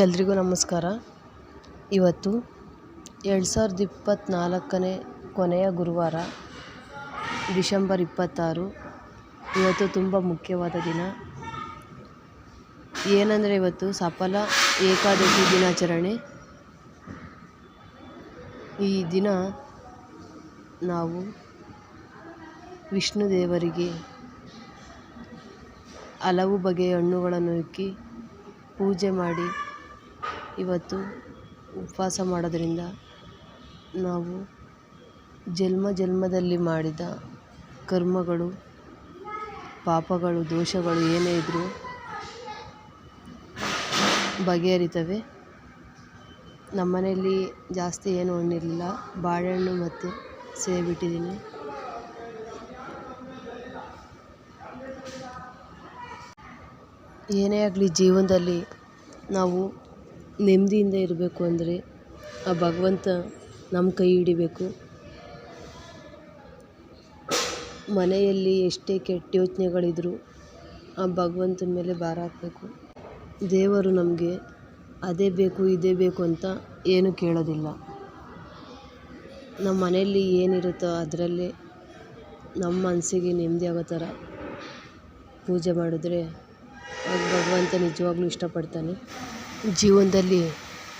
ಎಲ್ರಿಗೂ ನಮಸ್ಕಾರ. ಇವತ್ತು ಎರಡು ಸಾವಿರದ ಇಪ್ಪತ್ತ್ನಾಲ್ಕನೇ ಕೊನೆಯ ಗುರುವಾರ, ಡಿಸೆಂಬರ್ ಇಪ್ಪತ್ತಾರು. ಇವತ್ತು ತುಂಬ ಮುಖ್ಯವಾದ ದಿನ. ಏನಂದರೆ ಇವತ್ತು ಸಫಲ ಏಕಾದಶಿ ದಿನಾಚರಣೆ. ಈ ದಿನ ನಾವು ವಿಷ್ಣು ದೇವರಿಗೆ ಹಲವು ಬಗೆಯ ಹಣ್ಣುಗಳನ್ನು ಇಕ್ಕಿ ಪೂಜೆ ಮಾಡಿ ಇವತ್ತು ಉಪವಾಸ ಮಾಡೋದರಿಂದ ನಾವು ಜನ್ಮ ಜನ್ಮದಲ್ಲಿ ಮಾಡಿದ ಕರ್ಮಗಳು, ಪಾಪಗಳು, ದೋಷಗಳು ಏನೇ ಇದ್ದರೂ ಬಗೆಹರಿತವೆ. ನಮ್ಮನೆಯಲ್ಲಿ ಜಾಸ್ತಿ ಏನು ಹಣ್ಣಿರಲಿಲ್ಲ. ಬಾಳೆಹಣ್ಣು ಮತ್ತು ಸೇಬು ಇಟ್ಟಿದ್ದೀನಿ ಏನೇ ಆಗಲಿ ಜೀವನದಲ್ಲಿ ನಾವು ನೆಮ್ಮದಿಯಿಂದ ಇರಬೇಕು ಅಂದರೆ ಆ ಭಗವಂತ ನಮ್ಮ ಕೈ ಹಿಡಿಬೇಕು. ಮನೆಯಲ್ಲಿ ಎಷ್ಟೇ ಕೆಟ್ಟ ಯೋಚನೆಗಳಿದ್ರೂ ಆ ಭಗವಂತನ ಮೇಲೆ ಭಾರ ಹಾಕಬೇಕು. ದೇವರು ನಮಗೆ ಅದೇ ಬೇಕು, ಇದೇ ಬೇಕು ಅಂತ ಏನು ಕೇಳೋದಿಲ್ಲ. ನಮ್ಮ ಮನೆಯಲ್ಲಿ ಏನಿರುತ್ತೋ ಅದರಲ್ಲೇ ನಮ್ಮ ಮನಸ್ಸಿಗೆ ನೆಮ್ಮದಿ ಆಗೋ ಥರ ಪೂಜೆ ಮಾಡಿದ್ರೆ ಭಗವಂತ ನಿಜವಾಗ್ಲೂ ಇಷ್ಟಪಡ್ತಾನೆ. ಜೀವನದಲ್ಲಿ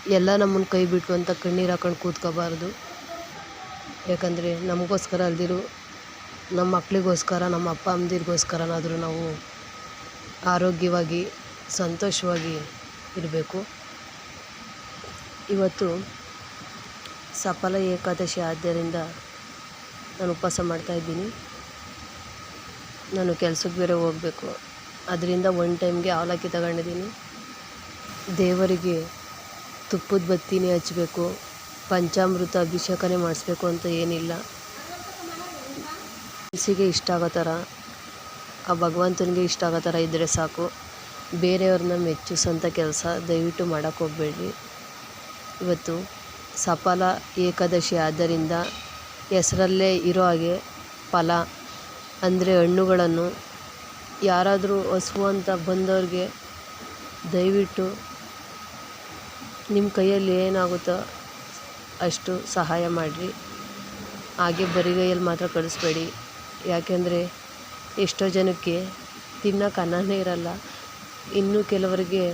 ಎಲ್ಲ ನಮ್ಮನ್ನು ಕೈ ಬಿಟ್ಟು ಅಂತ ಕಣ್ಣೀರು ಹಾಕೊಂಡು ಕೂತ್ಕೋಬಾರ್ದು. ಯಾಕಂದರೆ ನಮಗೋಸ್ಕರ ಅಲ್ದಿರು, ನಮ್ಮ ಮಕ್ಕಳಿಗೋಸ್ಕರ ನಮ್ಮ ಅಪ್ಪ ಅಮ್ಮಂದಿರಿಗೋಸ್ಕರನಾದರೂ ನಾವು ಆರೋಗ್ಯವಾಗಿ, ಸಂತೋಷವಾಗಿ ಇರಬೇಕು. ಇವತ್ತು ಸಫಲ ಏಕಾದಶಿ ಆದ್ದರಿಂದ ನಾನು ಉಪವಾಸ ಮಾಡ್ತಾಯಿದ್ದೀನಿ ನಾನು ಕೆಲ್ಸಕ್ಕೆ ಬೇರೆ ಹೋಗಬೇಕು. ಅದರಿಂದ ಒನ್ ಟೈಮ್ಗೆ ಅವಲಕ್ಕಿ ತಗೊಂಡಿದ್ದೀನಿ. ದೇವರಿಗೆ ತುಪ್ಪದ ಬತ್ತಿನೇ ಹಚ್ಚಬೇಕು ಪಂಚಾಮೃತ ಅಭಿಷೇಕನೇ ಮಾಡಿಸ್ಬೇಕು ಅಂತ ಏನಿಲ್ಲ. ಮನಸ್ಸಿಗೆ ಇಷ್ಟ ಆಗೋ ಥರ, ಆ ಭಗವಂತನಿಗೆ ಇಷ್ಟ ಆಗೋ ಥರ ಇದ್ದರೆ ಸಾಕು. ಬೇರೆಯವ್ರನ್ನ ಮೆಚ್ಚಿಸೋಂಥ ಕೆಲಸ ದಯವಿಟ್ಟು ಮಾಡೋಕೆ ಹೋಗಬೇಡ್ರಿ. ಇವತ್ತು ಸಫಲ ಏಕಾದಶಿ ಆದ್ದರಿಂದ ಹೆಸರಲ್ಲೇ ಇರೋ ಹಾಗೆ ಫಲ, ಅಂದರೆ ಹಣ್ಣುಗಳನ್ನು ಯಾರಾದರೂ ಹಸ್ವು ಅಂತ ಬಂದವ್ರಿಗೆ ದಯವಿಟ್ಟು ನಿಮ್ಮ ಕೈಯಲ್ಲಿ ಏನಾಗುತ್ತೋ ಅಷ್ಟು ಸಹಾಯ ಮಾಡಿರಿ. ಹಾಗೆ ಬರಿಗೈಯಲ್ಲಿ ಮಾತ್ರ ಕಳಿಸ್ಬೇಡಿ. ಯಾಕೆಂದರೆ ಎಷ್ಟೋ ಜನಕ್ಕೆ ತಿನ್ನೋಕೆ ಅನ್ನನೇ ಇರಲ್ಲ. ಇನ್ನು ಕೆಲವರಿಗೆ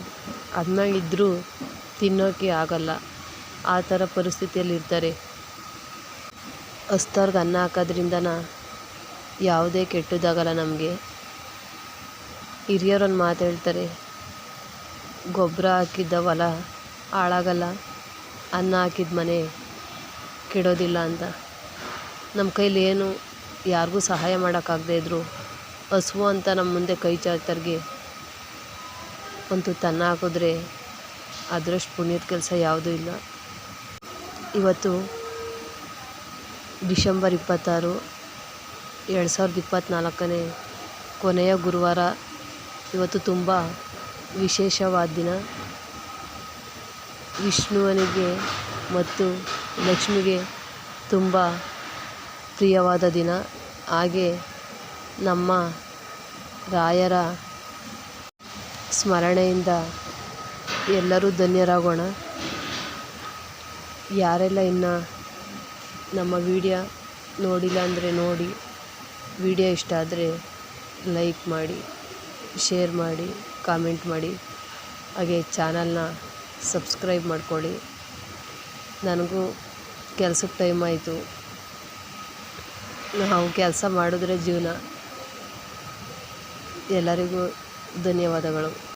ಅನ್ನ ಇದ್ದರೂ ತಿನ್ನೋಕ್ಕೆ ಆಗಲ್ಲ. ಆ ಥರ ಪರಿಸ್ಥಿತಿಯಲ್ಲಿ ಇರ್ತಾರೆ. ಹೊಸ್ದವ್ರಿಗೆ ಅನ್ನ ಹಾಕೋದ್ರಿಂದನ ಯಾವುದೇ ಕೆಟ್ಟದಾಗಲ್ಲ ನಮಗೆ. ಹಿರಿಯರೊಂದು ಮಾತು ಹೇಳ್ತಾರೆ, ಗೊಬ್ಬರ ಹಾಕಿದ್ದ ಹೊಲ ಹಾಳಾಗಲ್ಲ. ಅನ್ನ ಹಾಕಿದ ಮನೆ ಕೆಡೋದಿಲ್ಲ ಅಂತ. ನಮ್ಮ ಕೈಲಿ ಏನು, ಯಾರಿಗೂ ಸಹಾಯ ಮಾಡೋಕ್ಕಾಗದೇ ಇದ್ದರು ಹಸುವು ಅಂತ ನಮ್ಮ ಮುಂದೆ ಕೈ ಚಾಚೋರ್ಗೆ ಒಂದು ತನ್ನ ಹಾಕಿದ್ರೆ ಅದರಷ್ಟು ಪುಣ್ಯದ ಕೆಲಸ ಯಾವುದೂ ಇಲ್ಲ. ಇವತ್ತು ಡಿಸೆಂಬರ್ ಇಪ್ಪತ್ತಾರು, ಎರಡು ಸಾವಿರದ ಇಪ್ಪತ್ತ್ನಾಲ್ಕನೇ ಕೊನೆಯ ಗುರುವಾರ ಇವತ್ತು ತುಂಬ ವಿಶೇಷವಾದ ದಿನ. ವಿಷ್ಣುವನಿಗೆ ಮತ್ತು ಲಕ್ಷ್ಮಿಗೆ ತುಂಬ ಪ್ರಿಯವಾದ ದಿನ. ಹಾಗೆ ನಮ್ಮ ರಾಯರ ಸ್ಮರಣೆಯಿಂದ ಎಲ್ಲರೂ ಧನ್ಯರಾಗೋಣ. ಯಾರೆಲ್ಲ ಇನ್ನು ನಮ್ಮ ವೀಡಿಯೋ ನೋಡಿಲ್ಲ ಅಂದರೆ ನೋಡಿ. ವೀಡಿಯೋ ಇಷ್ಟ ಆದರೆ ಲೈಕ್ ಮಾಡಿ, ಶೇರ್ ಮಾಡಿ, ಕಾಮೆಂಟ್ ಮಾಡಿ. ಹಾಗೆ ಚಾನಲ್ನ ಸಬ್ಸ್ಕ್ರೈಬ್ ಮಾಡ್ಕೊಳ್ಳಿ. ನನಗೂ ಕೆಲ್ಸಕ್ಕೆ ಟೈಮ್ ಆಯಿತು. ನಾವು ಕೆಲಸ ಮಾಡಿದ್ರೆ ಜೀವನ. ಎಲ್ಲರಿಗೂ ಧನ್ಯವಾದಗಳು.